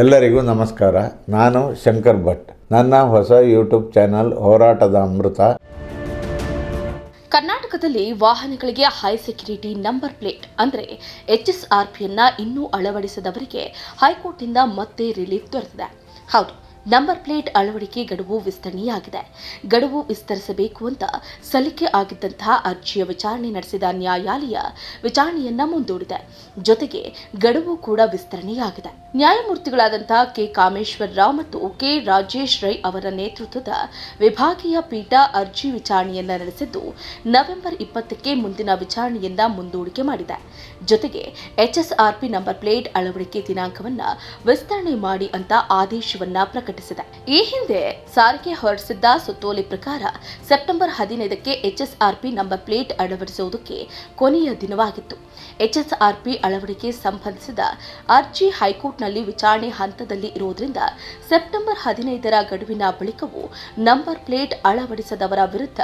ಎಲ್ಲರಿಗೂ ನಮಸ್ಕಾರ. ನಾನು ಶಂಕರ್ ಭಟ್. ನನ್ನ ಹೊಸ ಯೂಟ್ಯೂಬ್ ಚಾನಲ್ ಹೋರಾಟದ ಅಮೃತ. ಕರ್ನಾಟಕದಲ್ಲಿ ವಾಹನಗಳಿಗೆ ಹೈ ಸೆಕ್ಯೂರಿಟಿ ನಂಬರ್ ಪ್ಲೇಟ್ ಅಂದರೆ ಎಚ್ ಎಸ್ ಆರ್ ಪಿಯನ್ನು ಇನ್ನೂ ಅಳವಡಿಸದವರಿಗೆ ಹೈಕೋರ್ಟಿಂದ ಮತ್ತೆ ರಿಲೀಫ್ ದೊರೆತಿದೆ. ಹೌದು ನಂಬರ್ ಪ್ಲೇಟ್ ಅಳವಡಿಕೆ ಗಡುವು ವಿಸ್ತರಣೆಯಾಗಿದೆ. ಗಡುವು ವಿಸ್ತರಿಸಬೇಕು ಅಂತ ಸಲ್ಲಿಕೆ ಆಗಿದ್ದಂತಹ ಅರ್ಜಿಯ ವಿಚಾರಣೆ ನಡೆಸಿದ ನ್ಯಾಯಾಲಯ ವಿಚಾರಣೆಯನ್ನ ಮುಂದೂಡಿದೆ. ಜೊತೆಗೆ ಗಡುವು ಕೂಡ ವಿಸ್ತರಣೆಯಾಗಿದೆ. ನ್ಯಾಯಮೂರ್ತಿಗಳಾದಂತಹ ಕೆ. ಕಾಮೇಶ್ವರ ರಾವ್ ಮತ್ತು ಕೆ. ರಾಜೇಶ್ ರೈ ಅವರ ನೇತೃತ್ವದ ವಿಭಾಗೀಯ ಪೀಠ ಅರ್ಜಿ ವಿಚಾರಣೆಯನ್ನ ನಡೆಸಿದ್ದು ನವೆಂಬರ್ ಇಪ್ಪತ್ತಕ್ಕೆ ಮುಂದಿನ ವಿಚಾರಣೆಯಿಂದ ಮುಂದೂಡಿಕೆ ಮಾಡಿದೆ. ಜೊತೆಗೆ ಎಚ್ಎಸ್ಆರ್ಪಿ ನಂಬರ್ ಪ್ಲೇಟ್ ಅಳವಡಿಕೆ ದಿನಾಂಕವನ್ನ ವಿಸ್ತರಣೆ ಮಾಡಿ ಅಂತ ಆದೇಶವನ್ನ ಪ್ರಕಟಿಸಿದೆ. ಈ ಹಿಂದೆ ಸಾರಿಗೆ ಹೊರಡಿಸಿದ್ದ ಸುತ್ತೋಲೆ ಪ್ರಕಾರ ಸೆಪ್ಟೆಂಬರ್ ಹದಿನೈದಕ್ಕೆ ಎಚ್ಎಸ್ಆರ್ಪಿ ನಂಬರ್ ಪ್ಲೇಟ್ ಅಳವಡಿಸುವುದಕ್ಕೆ ಕೊನೆಯ ದಿನವಾಗಿತ್ತು. ಎಚ್ಎಸ್ಆರ್ಪಿ ಅಳವಡಿಕೆ ಸಂಬಂಧಿಸಿದ ಅರ್ಜಿ ಹೈಕೋರ್ಟ್ನಲ್ಲಿ ವಿಚಾರಣೆ ಹಂತದಲ್ಲಿ ಇರುವುದರಿಂದ ಸೆಪ್ಟೆಂಬರ್ ಹದಿನೈದರ ಗಡುವಿನ ಬಳಿಕವೂ ನಂಬರ್ ಪ್ಲೇಟ್ ಅಳವಡಿಸದವರ ವಿರುದ್ಧ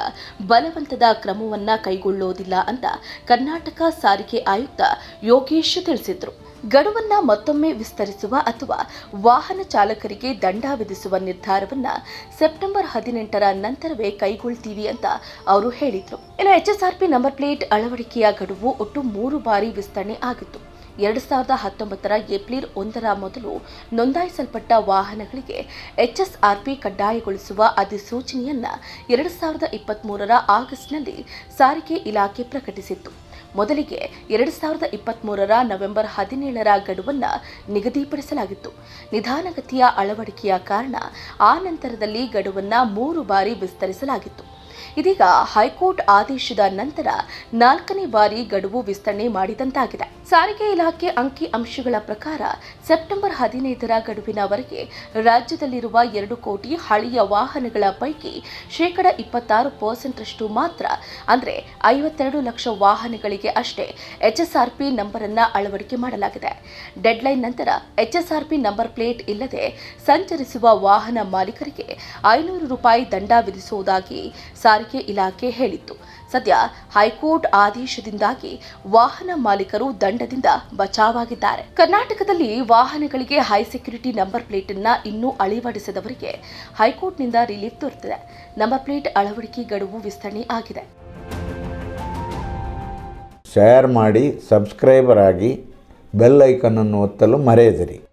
ಬಲವಂತದ ಕ್ರಮವನ್ನ ಕೈಗೊಳ್ಳುವುದಿಲ್ಲ ಅಂತ ಕರ್ನಾಟಕ ಸಾರಿಗೆ ಆಯುಕ್ತ ಯೋಗೇಶ್ ತಿಳಿಸಿದರು. ಗಡುವನ್ನ ಮತ್ತೊಮ್ಮೆ ವಿಸ್ತರಿಸುವ ಅಥವಾ ವಾಹನ ಚಾಲಕರಿಗೆ ದಂಡ ವಿಧಿಸುವ ನಿರ್ಧಾರವನ್ನ ಸೆಪ್ಟೆಂಬರ್ ಹದಿನೆಂಟರ ನಂತರವೇ ಕೈಗೊಳ್ತೀವಿ ಅಂತ ಅವರು ಹೇಳಿದ್ರು. ಇನ್ನು ಎಚ್ಎಸ್ಆರ್ಪಿ ನಂಬರ್ ಪ್ಲೇಟ್ ಅಳವಡಿಕೆಯ ಗಡುವು ಒಟ್ಟು ಮೂರು ಬಾರಿ ವಿಸ್ತರಣೆ ಆಗಿತ್ತು. ಎರಡು ಸಾವಿರದ ಹತ್ತೊಂಬತ್ತರ ಏಪ್ರಿಲ್ ಒಂದರ ಮೊದಲು ನೋಂದಾಯಿಸಲ್ಪಟ್ಟ ವಾಹನಗಳಿಗೆ ಎಚ್ಎಸ್ಆರ್ಪಿ ಕಡ್ಡಾಯಗೊಳಿಸುವ ಅಧಿಸೂಚನೆಯನ್ನು ಎರಡು ಸಾವಿರದ ಇಪ್ಪತ್ತ್ಮೂರರ ಆಗಸ್ಟ್ನಲ್ಲಿ ಸಾರಿಗೆ ಇಲಾಖೆ ಪ್ರಕಟಿಸಿತ್ತು. ಮೊದಲಿಗೆ ಎರಡು ಸಾವಿರದ ಇಪ್ಪತ್ತ್ಮೂರರ ನವೆಂಬರ್ ಹದಿನೇಳರ ಗಡುವನ್ನು ನಿಗದಿಪಡಿಸಲಾಗಿತ್ತು. ನಿಧಾನಗತಿಯ ಅಳವಡಿಕೆಯ ಕಾರಣ ಆ ನಂತರದಲ್ಲಿ ಗಡುವನ್ನು ಮೂರು ಬಾರಿ ವಿಸ್ತರಿಸಲಾಗಿತ್ತು. ಇದೀಗ ಹೈಕೋರ್ಟ್ ಆದೇಶದ ನಂತರ ನಾಲ್ಕನೇ ಬಾರಿ ಗಡುವು ವಿಸ್ತರಣೆ ಮಾಡಿದಂತಾಗಿದೆ. ಸಾರಿಗೆ ಇಲಾಖೆ ಅಂಕಿ ಅಂಶಗಳ ಪ್ರಕಾರ ಸೆಪ್ಟೆಂಬರ್ ಹದಿನೈದರ ಗಡುವಿನವರೆಗೆ ರಾಜ್ಯದಲ್ಲಿರುವ ಎರಡು ಕೋಟಿ ಹಳೆಯ ವಾಹನಗಳ ಪೈಕಿ ಶೇಕಡ ಇಪ್ಪತ್ತಾರು ಪರ್ಸೆಂಟ್ರಷ್ಟು ಮಾತ್ರ, ಅಂದರೆ ಐವತ್ತೆರಡು ಲಕ್ಷ ವಾಹನಗಳಿಗೆ ಅಷ್ಟೇ ಎಚ್ಎಸ್ಆರ್ಪಿ ನಂಬರ್ ಅನ್ನು ಅಳವಡಿಕೆ ಮಾಡಲಾಗಿದೆ. ಡೆಡ್ಲೈನ್ ನಂತರ ಎಚ್ಎಸ್ಆರ್ಪಿ ನಂಬರ್ ಪ್ಲೇಟ್ ಇಲ್ಲದೆ ಸಂಚರಿಸುವ ವಾಹನ ಮಾಲೀಕರಿಗೆ ಐನೂರು ರೂಪಾಯಿ ದಂಡ ವಿಧಿಸುವುದಾಗಿ ಸಾರಿಗೆ ಇಲಾಖೆ ಹೇಳಿತ್ತು. ಸದ್ಯ ಹೈಕೋರ್ಟ್ ಆದೇಶದಿಂದಾಗಿ ವಾಹನ ಮಾಲೀಕರು ದಂಡದಿಂದ ಬಚಾವಾಗಿದ್ದಾರೆ. ಕರ್ನಾಟಕದಲ್ಲಿ ವಾಹನಗಳಿಗೆ ಹೈ ಸೆಕ್ಯೂರಿಟಿ ನಂಬರ್ ಪ್ಲೇಟ್ ಅನ್ನ ಇನ್ನೂ ಅಳವಡಿಸದವರಿಗೆ ಹೈಕೋರ್ಟ್ನಿಂದ ರಿಲೀಫ್ ದೊರೆತಿದೆ. ನಂಬರ್ ಪ್ಲೇಟ್ ಅಳವಡಿಕೆ ಗಡುವು ವಿಸ್ತರಣೆ ಆಗಿದೆ. ಶೇರ್ ಮಾಡಿ ಸಬ್ಸ್ಕ್ರೈಬರ್ ಆಗಿ ಬೆಲ್ ಐಕನನ್ನು ಒತ್ತಲು ಮರೆಯದಿರಿ.